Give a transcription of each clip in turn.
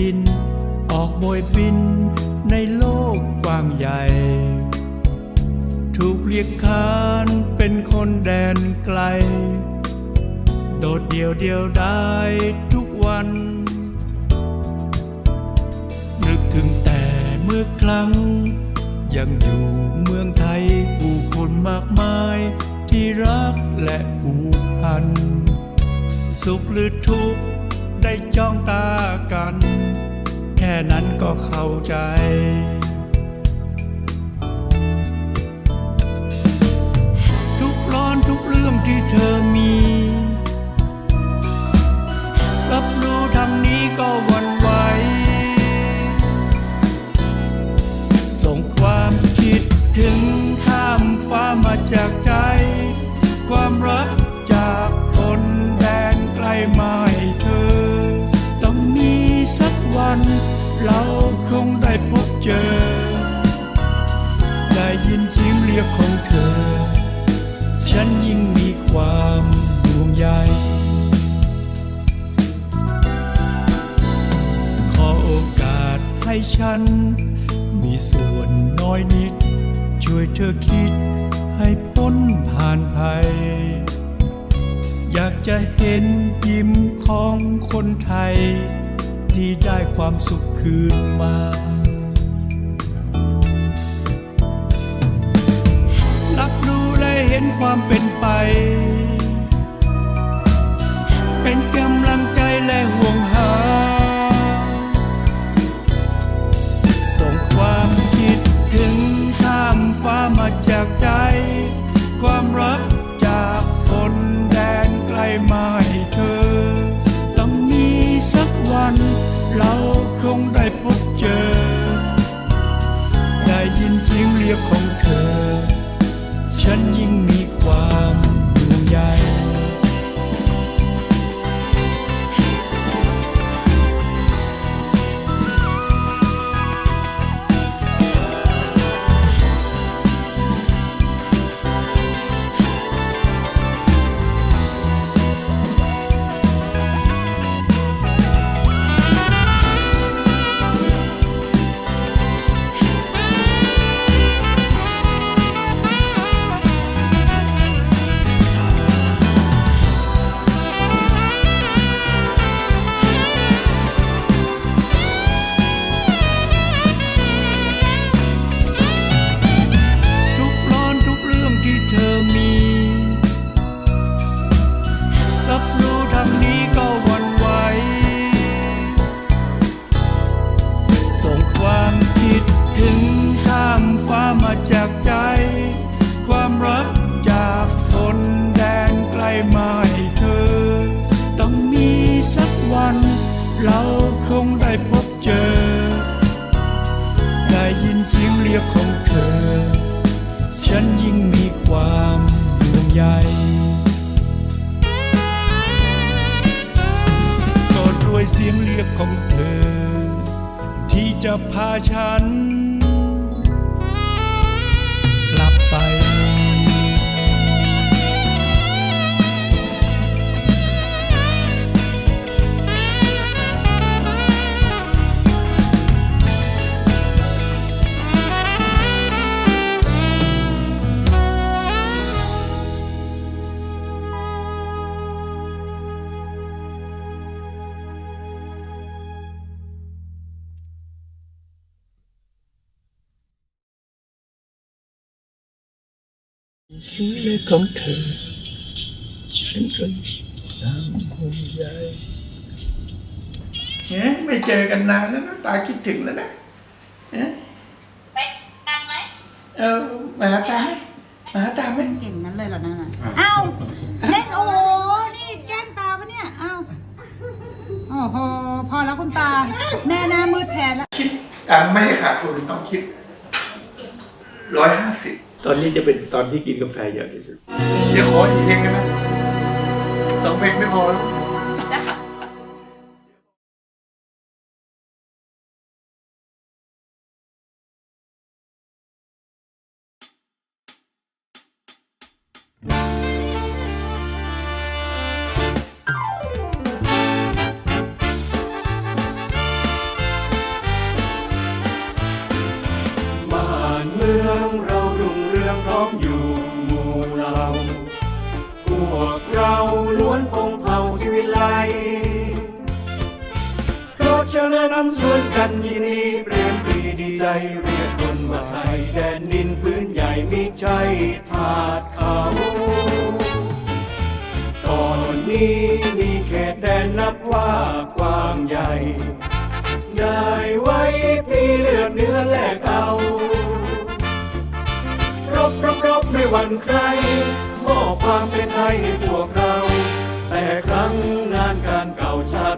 ดิน ออกโบยบินในโลกกว้างใหญ่ ถูกเรียกขานเป็นคนแดนไกล โดดเดี่ยวเดียวได้ทุกวัน นึกถึงแต่เมื่อครั้ง ยังอยู่เมืองไทยผู้คนมากมายที่รักและผูกพัน สุขหรือทุกข์ได้จ้องตากัน นั้นก็เข้าใจ ทุกร้อนทุกเรื่องที่เธอ เราคงได้พบเจอ ได้ยินเสียงเรียกของเธอ ฉันยิ่งมีความห่วงใยขอโอกาสให้ฉัน มีส่วนน้อยนิด ช่วยเธอคิดให้พ้นผ่านภัย อยากจะเห็นยิ้มของคนไทย ที่ได้ความสุขคืนมา รับรู้และเห็นความเป็นไป เป็นกำลัง ฉันยิ่งมีความห่วงใยก็ด้วยเสียงเรียกของเธอ ที่จะพาฉัน สียงเรียกของเธอฉันก็น้ำห่วงใยเฮ้ไม่เจอกันนานแล้วนะตาคิดถึงแล้วนะเอ๊ะไปกันไหมเออมาหาตาไหมมาหาตาไหมเก่งนั้นเลยเหรอนั่นน่ะอ้าวเล่นโอ้โหนี่แกล้งตาปะเนี่ยอ้าวโอ้โหพอแล้วคุณตา แน่หน้ามืดแทนแล้ว คิดอ่าไม่ให้ขาดทุนต้องคิดร้อยห้าสิบ ตอนนี้จะเป็นตอนที่กินกาแฟเยอะที่สุดเดี๋ยวขออีกเพลงได้ไหมสองเพลงไม่พอแล้ว กันยินดีเปรมปรีดีใจเรียกคนว่าไทยแดนดินพื้นใหญ่มิใช่ทาดเขาก่อนนี้มีเขตแดนนับว่ากว้างใหญ่ ได้ไว้พลีเลือดเนื้อแลกเอารบรบรบไม่หวั่นใครมอบความเป็นไทยให้พวกเรา แต่ครั้งนานการเก่าชา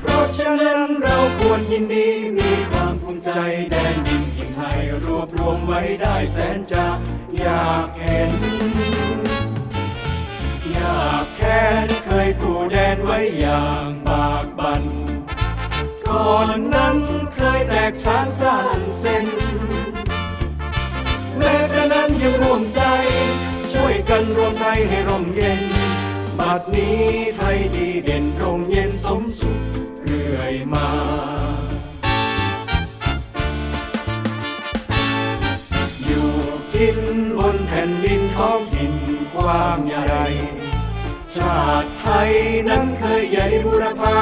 เพราะฉะนั้นเราควรยินดีมีความภูมิใจแดนดินที่ให้รวบรวมไว้ได้แสนจะอยากเห็น อยากแค้นเคยขู่แดนไว้อย่างบากบันก่อนนั้นเคยแตกสารสั้นเส้นแม้กระนั้นยังร่วมใจ ช่วยกันรวมไทยให้ร่มเย็น บัดนี้ไทยดีเด่นร่มเย็นสมสุขเรื่อยมาอยู่กินบนแผ่นดินท้องถิ่นกว้างใหญ่ ชาติไทยนั้นเคยใหญ่บุรพา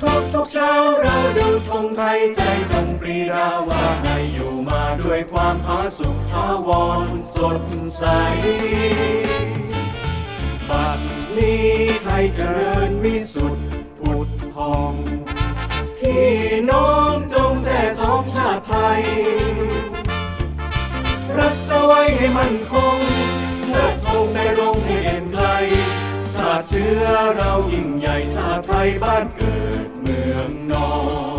ทุกทุกเช้าเราดูธงไทยใจจงปรีดาว่าให้อยู่มาด้วยความผาสุกทาวรสดใส บัดนี้ไทยเจริญวิสุทธิ์พุทธพอง พี่น้องจงแส่สองชาติไทย รักษาไว้ให้มั่นคงเลิดธงในรงให้เด่นไกล ชาติเชื้อเรายิ่งใหญ่ชาติไทยบ้านเกิดเมืองนอน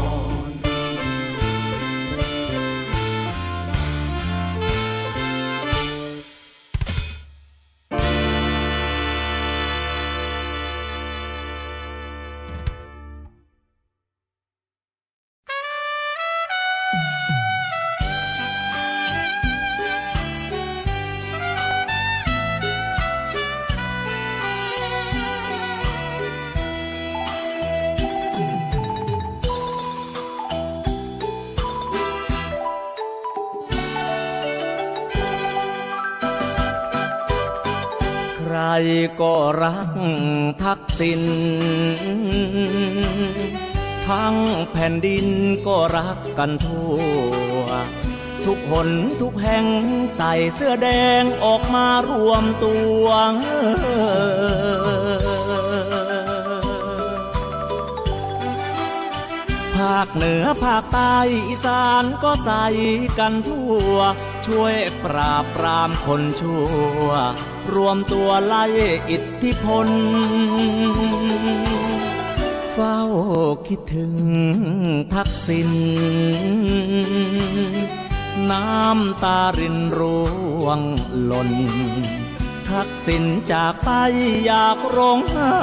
ก็รักทักษิณทั้งแผ่นดินก็รักกันทั่ว ทุกหนทุกแห่งใส่เสื้อแดงออกมารวมตัวภาคเหนือภาคใต้อีสานก็ใส่กันทั่ว ช่วยปราบปรามคนชั่ว รวมตัวไล่อิทธิพล เฝ้าคิดถึงทักษิณน้ำตารินร่วงหล่น ทักษิณจากไปอยากร้องไห้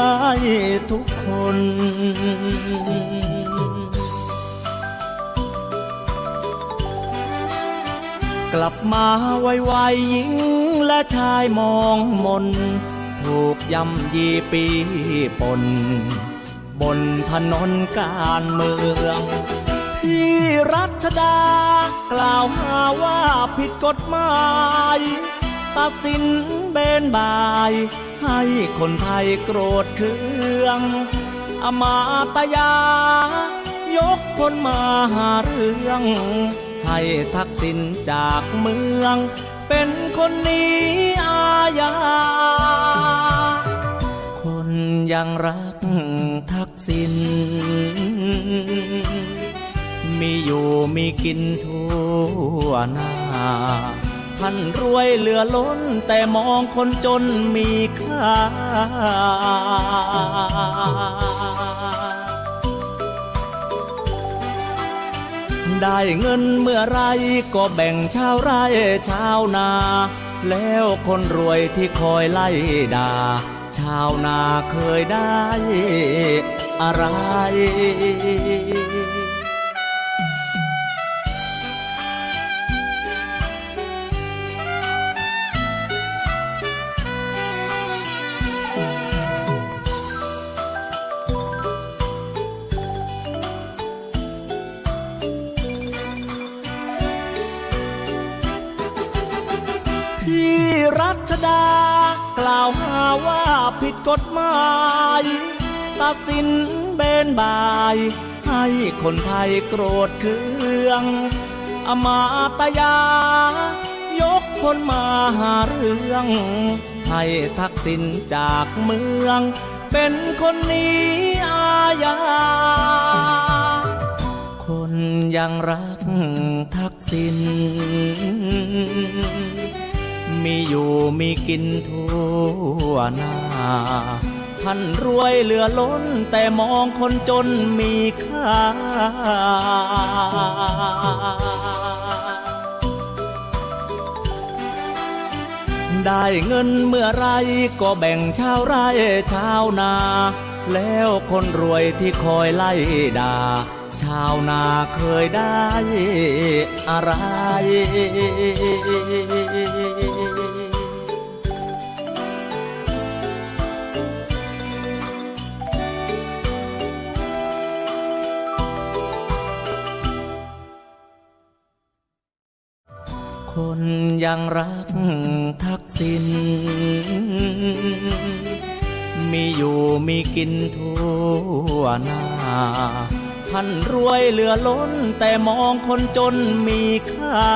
ทุกคน กลับมาไวๆหญิงและชายมองมน ถูกย่ำยีปีปน บนถนนการเมืองพี่รัชดากล่าวหาว่าผิดกฎหมายตัดสินเบนบาย ให้คนไทยโกรธเคือง อมาตยายกคนมาหาเรื่อง ให้ทักษิณจากเมือง เป็นคนนี้อาญา คนยังรักทักษิณมีอยู่มีกินทั่วหน้า ท่านรวยเหลือล้นแต่มองคนจนมีค่า ได้เงินเมื่อไรก็แบ่งชาวไร่ชาวนา แล้วคนรวยที่คอยไล่ด่า ชาวนาเคยได้อะไร รัชดากล่าวหาว่าผิดกฎหมายตัดสินเบนบาย ให้คนไทยโกรธเคือง อมาตยา ยกพลมาหาเรื่องให้ทักษิณจากเมือง เป็นคนนี้อาญา คนยังรักทักษิณ มีอยู่มีกินทั่วหน้า ท่านรวยเหลือล้นแต่มองคนจนมีค่า ได้เงินเมื่อไรก็แบ่งชาวไร่ชาวนา แล้วคนรวยที่คอยไล่ด่าชาวนาเคยได้อะไร คนยังรักทักษิณมีอยู่มีกินทั่วหน้า ท่านรวยเหลือล้นแต่มองคนจนมีค่า